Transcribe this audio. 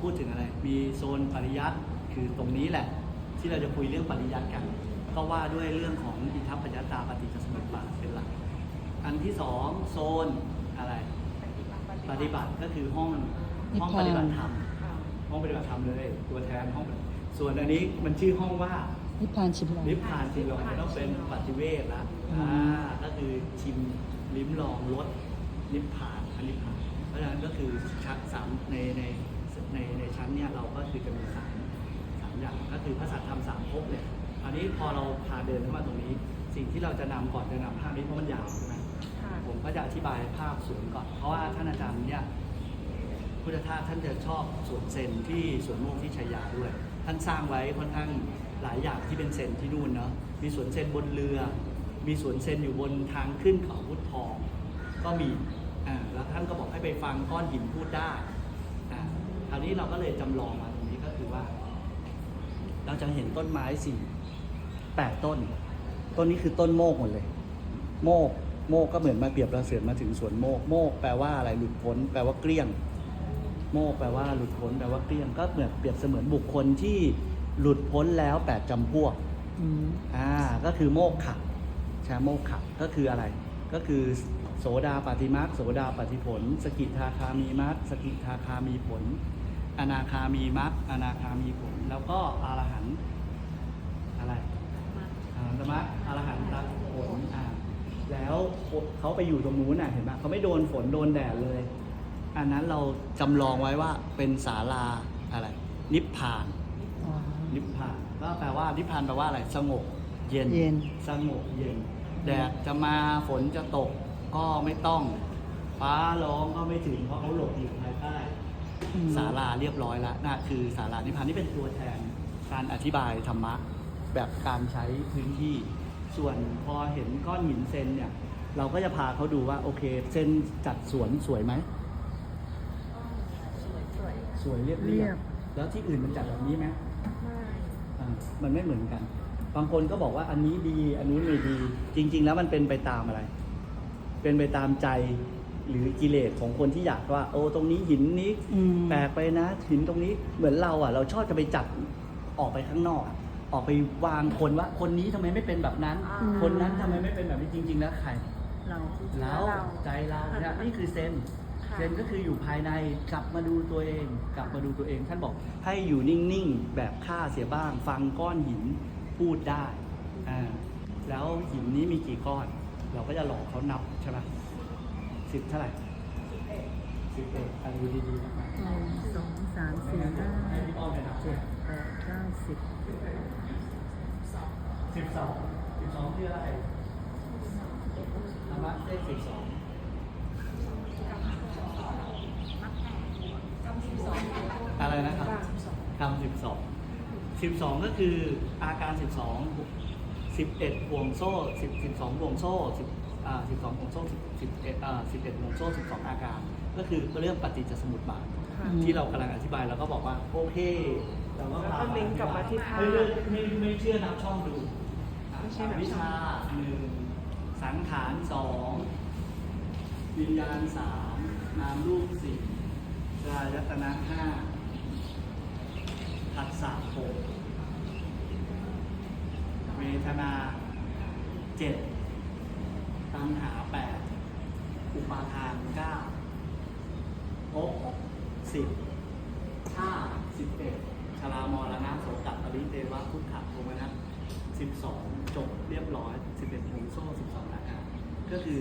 พูดถึงอะไร มีโซนปริยัติคือตรงนี้แหละ ที่เราจะคุยเรื่องปริยัติกัน ก็ว่าด้วยเรื่องของอิทัปปัญญาตาปฏิจจสมุปบาทเป็นหลัก อันที่สองโซนอะไร ปฏิบัติก็คือห้องห้องปฏิบัติธรรมห้องปฏิบัติธรรมเลยตัวแทนห้องปฏิส่วนอันนี้มันชื่อห้องว่านิพพานชิมลางนิพพานชิมลองจะต้องเป็นปฏิเวทละอืมอ่าก็คือชิมลิ้มลองรสนิพพานอันนิพพาน เพราะฉะนั้นก็คือชั้นสามในในในในชั้นเนี่ยเราก็คือจะมีสามสามอย่างก็คือพระสัทธรรมสามภพเนี่ยคราวนี้พอเราพาเดินเข้ามาตรงนี้ สิ่งที่เราจะนำก่อนจะนำภาพนี้เพราะมันยาวใช่ไหมผมก็จะอธิบายภาพสวนก่อน เพราะว่าท่านอาจารย์เนี่ยพุทธทาสท่านจะชอบสวนเซนที่สวนโมกที่ชัยยาด้วย ท่านสร้างไว้ค่อนข้างหลายอย่างที่เป็นเซนที่นู่นเนาะมีสวนเซนบนเรือ มีสวนเซนอยู่บนทางขึ้นเขาพุทธทองก็มีอ่า แล้วท่านก็บอกให้ไปฟังก้อนหินพูดได้อ่าคราวนี้เราก็เลยจำลองมาตรงนี้ก็คือว่า เราจะเห็นต้นไม้สี่แปดต้น ต้นนี้คือต้นโมกหมดเลย โมกโมกก็เหมือนมาเปรียบเราเสือมาถึงสวนโมก โมกแปลว่าอะไรหลุดพ้น แปลว่าเกลี้ยง โมกแปลว่าหลุดพ้นแปลว่าเกลี้ยงก็เหมือนเปรียบเสมือนบุคคลที่หลุดพ้นแล้วแปดจำพวกอืมอ่าก็คือโมกขะใช่โมกขะก็คืออะไร ก็คือ โสดาปฏิมาคโสดาปฏิผล สกิทาคามีมัคสกิทาคามีผล อนาคามีมัคอนาคามีผล แล้วก็อรหันต์อะไรอรหันตมัคอรหันตผลอ่าแล้วเขาไปอยู่ตรงนู้นน่ะเห็นไหมเขาไม่โดนฝนโดนแดดเลย อันนั้นเราจำลองไว้ว่าเป็นศาลาอะไร นิพพานอ๋อนิพพานก็แปลว่านิพพานแปลว่าอะไรสงบเย็นเย็นสงบเย็น แดดจะมาฝนจะตก ก็ไม่ต้องฟ้าร้องก็ไม่ถึงเพราะเขาหลบอยู่ภายใต้อืมศาลาเรียบร้อยแล้วนั่นคือศาลานิพพานนี่เป็นตัวแทนการอธิบายธรรมะแบบการใช้พื้นที่ ส่วนพอเห็นก้อนหินเซนเนี่ย เราก็จะพาเขาดูว่าโอเคเซนจัดสวนสวยไหมสวยเรียบเรีเรียยบบแล้วที่อื่นมันจัดแบบนี้ไหมอ่ามันไม่เหมือนกัน บางคนก็บอกว่าอันนี้ดี อันนู้นไม่ดี จริง ๆ แล้วมันเป็นไปตามอะไร เป็นไปตามใจหรือกิเลสของคนที่อยากว่า โอ้ตรงนี้หินนี้อืมแปลกไปนะหินตรงนี้เหมือนเราอะ เราชอบจะไปจัดออกไปข้างนอกอะออกไปวางคนว่า คนนี้ทำไมไม่เป็นแบบนั้นอืมคนนั้นทำไมไม่เป็นแบบนี้จริง ๆ แล้วใครเราเราเราใจเราเนี่ยนี่คือเซนค่ะเซนก็คืออยู่ภายในกลับมาดูตัวเอง กลับมาดูตัวเอง ท่านบอกให้อยู่นิ่งๆแบบฆ่าเสียบ้าง ฟังก้อนหินพูดได้อ่าแล้วหินนี้มีกี่ก้อน เราก็จะหลอกเขานับใช่ไหมสิบเท่าไหร่สิบเอ็ดอะไรดูดีๆนะหนึ่งสองสามสี่ห้าให้พี่อ้อมไปนับเจ็ดแปดเก้าสิบสิบสองสิบสองคืออะไรธรรมะเลขสิบสองอะไรนะครับคำสิบสองสิบสองก็คืออาการสิบสอง สิบเอ็ดห่วงโซ่สิบสิบสองห่วงโซ่สิบอ่าสิบสองห่วงโซ่สิบสิบเอ็ดอ่าสิบเอ็ดห่วงโซ่สิบสองอาการ ก็คือเรื่องปฏิจจสมุปบาท ที่เรากำลังอธิบายเราก็บอกว่า โอเคเราก็แล้วก็ลิงก์กลับมาที่ภาพ ไม่ไม่ไม่ไม่เชื่อนับช่องดูไม่ใช่นับช่อง วิชาหนึ่งสังขารสองวิญญาณสามนามรูปสี่กายตนะห้าผัสสะหกเวท นาเจ็ดตัณหาแปดอุปาทานเก้าภพสิบห้าสิบเอ็ดชรามรณะโสกัปปริเทวะทุกขะโทมนัสสิบสองจบเรียบร้อยสิบเอ็ดหงโซ่สิบสองอาการก็คือ